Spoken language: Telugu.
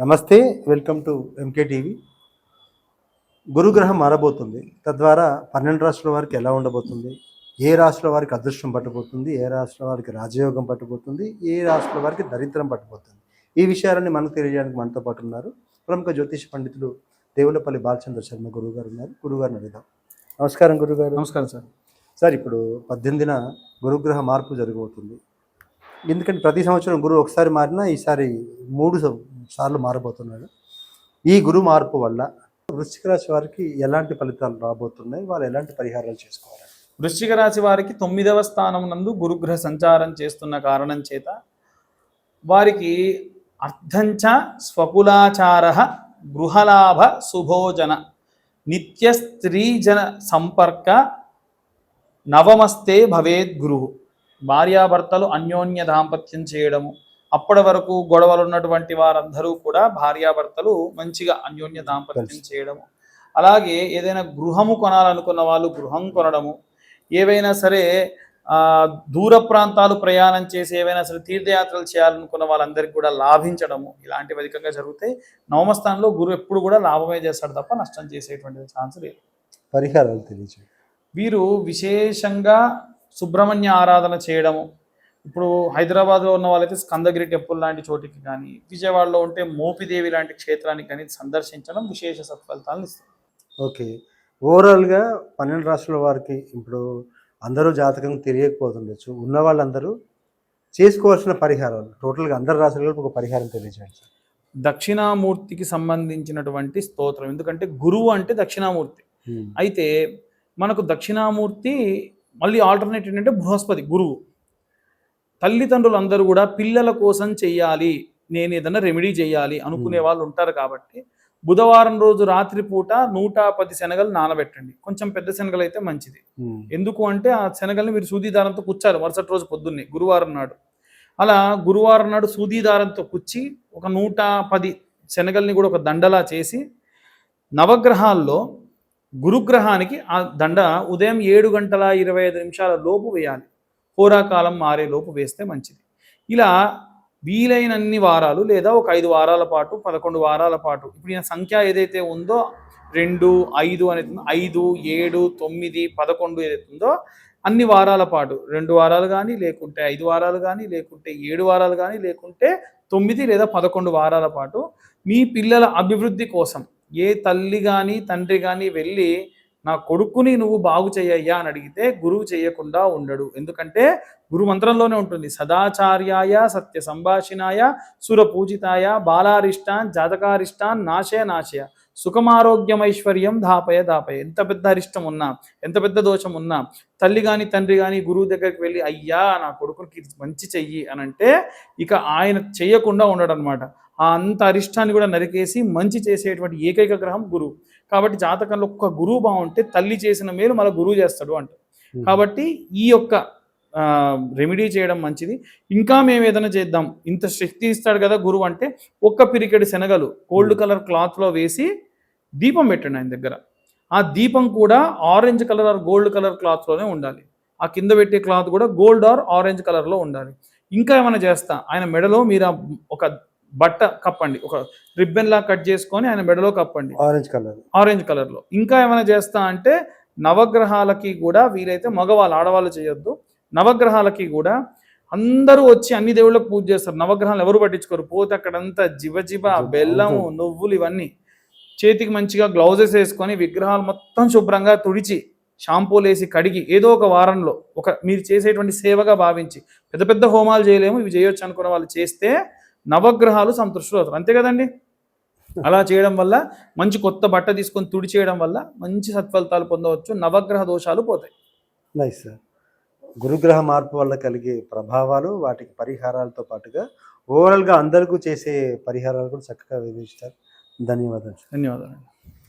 నమస్తే వెల్కమ్ టు ఎంకే టీవీ గురుగ్రహం మారబోతుంది. తద్వారా పన్నెండు రాష్ట్రాల వారికి ఎలా ఉండబోతుంది? ఏ రాష్ట్రాల వారికి అదృష్టం పట్టబోతుంది? ఏ రాష్ట్రాల వారికి రాజయోగం పట్టబోతుంది? ఏ రాష్ట్రాల వారికి దరిద్రం పట్టబోతుంది? ఈ విషయాలన్నీ మనకు తెలియజేయడానికి మనతో పాటు ఉన్నారు ప్రముఖ జ్యోతిష పండితులు దేవులపల్లి బాలచంద్ర శర్మ గురువు గారు ఉన్నారు. గురుగారిని అడుగుదాం. నమస్కారం గురుగారు నమస్కారం సార్. సార్ ఇప్పుడు పద్దెనిమిదిన గురుగ్రహ మార్పు జరగబోతుంది. ఎందుకంటే ప్రతి సంవత్సరం గురువు ఒకసారి మారినా ఈసారి మూడు సార్లు మారబోతున్నాడు. ఈ గురు మార్పు వల్ల వృశ్చిక రాశి వారికి ఎలాంటి ఫలితాలు రాబోతున్నాయి? వాళ్ళు ఎలాంటి పరిహారాలు చేసుకోవాలి? వృశ్చిక రాశి వారికి తొమ్మిదవ స్థానం నందు గురుగ్రహ సంచారం చేస్తున్న కారణం చేత వారికి అర్థంచ స్వకులాచార గృహలాభ శుభోజన నిత్య స్త్రీజన సంపర్క నవమస్తే భవేద్ గురువు భార్యాభర్తలు అన్యోన్య దాంపత్యం చేయడము. అప్పటి వరకు గొడవలు ఉన్నటువంటి వారందరూ కూడా భార్యాభర్తలు మంచిగా అన్యోన్య దాంపత్యం చేయడము. అలాగే ఏదైనా గృహము కొనాలనుకున్న వాళ్ళు గృహం కొనడము. ఏవైనా సరే దూర ప్రాంతాలు ప్రయాణం చేసి ఏవైనా సరే తీర్థయాత్రలు చేయాలనుకున్న వాళ్ళందరికీ కూడా లాభించడము. ఇలాంటివి అధికంగా జరుగుతాయి నవమస్థానంలో గురువు ఎప్పుడు కూడా లాభమే చేస్తాడు తప్ప నష్టం చేసేటువంటి ఛాన్స్ లేదు. పరిహారాలు తెలియజేయండి. వీరు విశేషంగా సుబ్రహ్మణ్య ఆరాధన చేయడము. ఇప్పుడు హైదరాబాద్లో ఉన్న వాళ్ళైతే స్కందగిరి టెంపుల్ లాంటి చోటికి కానీ విజయవాడలో ఉంటే మోపిదేవి లాంటి క్షేత్రానికి కానీ సందర్శించడం విశేష సత్ఫలితాలను ఇస్తుంది. ఓకే. ఓవరాల్గా పన్నెండు రాష్ట్రాల వారికి ఇప్పుడు అందరూ జాతకం తెలియకపోతుండొచ్చు. ఉన్న వాళ్ళందరూ చేసుకోవాల్సిన పరిహారాలు టోటల్గా అందరు రాష్ట్రాలకు ఒక పరిహారం తెలియజేయండి దక్షిణామూర్తికి సంబంధించినటువంటి స్తోత్రం. ఎందుకంటే గురువు అంటే దక్షిణామూర్తి. అయితే మనకు దక్షిణామూర్తి మళ్ళీ ఆల్టర్నేట్ ఏంటంటే బృహస్పతి గురువు. తల్లిదండ్రులు అందరూ కూడా పిల్లల కోసం చెయ్యాలి నేను ఏదైనా రెమెడీ చేయాలి అనుకునే వాళ్ళు ఉంటారు కాబట్టి బుధవారం రోజు రాత్రిపూట నూట పది శనగలు నానబెట్టండి. కొంచెం పెద్ద శనగలు అయితే మంచిది. ఎందుకు అంటే ఆ శనగల్ని మీరు సూది దారంతో కుచ్చాలి మరుసటి రోజు పొద్దున్నే గురువారం నాడు. అలా గురువారం నాడు సూది దారంతో కుచ్చి ఒక నూట పది శనగల్ని కూడా ఒక దండలా చేసి నవగ్రహాల్లో గురుగ్రహానికి ఆ దండ ఉదయం ఏడు గంటల ఇరవై ఐదు నిమిషాల లోపు వేయాలి. హోరాకాలం మారే లోపు వేస్తే మంచిది. ఇలా వీలైనన్ని వారాలు లేదా ఒక ఐదు వారాల పాటు పదకొండు వారాల పాటు ఇప్పుడు ఈయన సంఖ్య ఏదైతే ఉందో రెండు ఐదు అనేది ఐదు ఏడు తొమ్మిది పదకొండు ఏదైతే ఉందో అన్ని వారాల పాటు రెండు వారాలు కానీ లేకుంటే ఐదు వారాలు కానీ లేకుంటే ఏడు వారాలు కానీ లేకుంటే తొమ్మిది లేదా పదకొండు వారాల పాటు మీ పిల్లల అభివృద్ధి కోసం ఏ తల్లి కానీ తండ్రి కానీ వెళ్ళి నా కొడుకుని నువ్వు బాగు చేయయ్యా అని అడిగితే గురువు చేయకుండా ఉండడు. ఎందుకంటే గురు మంత్రంలోనే ఉంటుంది. సదాచార్యాయ సత్య సంభాషిణాయ సురపూజితాయ బాలారిష్టాన్ జాతకారిష్టాన్ నాశయ నాశయ సుఖమారోగ్యమైశ్వర్యం దాపయ దాపయ ఎంత పెద్ద అరిష్టం ఉన్నా ఎంత పెద్ద దోషం ఉన్నా తల్లి కానీ తండ్రి కానీ గురువు దగ్గరికి వెళ్ళి అయ్యా నా కొడుకునికి మంచి చెయ్యి అని అంటే ఇక ఆయన చెయ్యకుండా ఉండడు అనమాట ఆ అంత అరిష్టాన్ని కూడా నరికేసి మంచి చేసేటువంటి ఏకైక గ్రహం గురువు. కాబట్టి జాతకంలో ఒక్క గురువు బాగుంటే తల్లి చేసిన మేలు మళ్ళీ గురువు చేస్తాడు అంట. కాబట్టి ఈ యొక్క రెమెడీ చేయడం మంచిది. ఇంకా మేము ఏదైనా చేద్దాం. ఇంత శక్తి ఇస్తాడు కదా గురువు అంటే ఒక్క పిరికెడు శనగలు గోల్డ్ కలర్ క్లాత్లో వేసి దీపం పెట్టండి ఆయన దగ్గర. ఆ దీపం కూడా orange colour or gold colour క్లాత్లోనే ఉండాలి. ఆ కింద పెట్టే క్లాత్ కూడా గోల్డ్ ఆర్ ఆరెంజ్ కలర్లో ఉండాలి. ఇంకా ఏమైనా చేస్తా? ఆయన మెడలో మీరు ఒక బట్ట కప్పండి. ఒక రిబ్బన్ లా కట్ చేసుకొని ఆయన మెడలో కప్పండి. ఆరెంజ్ కలర్ ఆరెంజ్ కలర్లో ఇంకా ఏమైనా చేస్తా అంటే నవగ్రహాలకి కూడా వీలైతే మగవాళ్ళు ఆడవాళ్ళు చేయొద్దు. నవగ్రహాలకి కూడా అందరూ వచ్చి అన్ని దేవుళ్ళకి పూజ చేస్తారు. నవగ్రహాలు ఎవరు పట్టించుకోరు. పోతే అక్కడంతా జివ జివ బెల్లము నువ్వులు ఇవన్నీ. చేతికి మంచిగా గ్లౌజెస్ వేసుకొని విగ్రహాలు మొత్తం శుభ్రంగా తుడిచి షాంపూలు వేసి కడిగి ఏదో ఒక వారంలో ఒక మీరు చేసేటువంటి సేవగా భావించి పెద్ద పెద్ద హోమాలు చేయలేము ఇవి చేయొచ్చు అనుకున్న వాళ్ళు చేస్తే నవగ్రహాలు సంతృష్టులు అవుతారు. అంతే కదండి? అలా చేయడం వల్ల మంచి కొత్త బట్ట తీసుకొని తుడి చేయడం వల్ల మంచి సత్ఫలితాలు పొందవచ్చు నవగ్రహ దోషాలు పోతాయి. నైస్ సార్ గురుగ్రహ మార్పు వల్ల కలిగే ప్రభావాలు వాటికి పరిహారాలతో పాటుగా ఓవరాల్గా అందరికీ చేసే పరిహారాలు కూడా చక్కగా వివరించారు ధన్యవాదాలు ధన్యవాదాలు.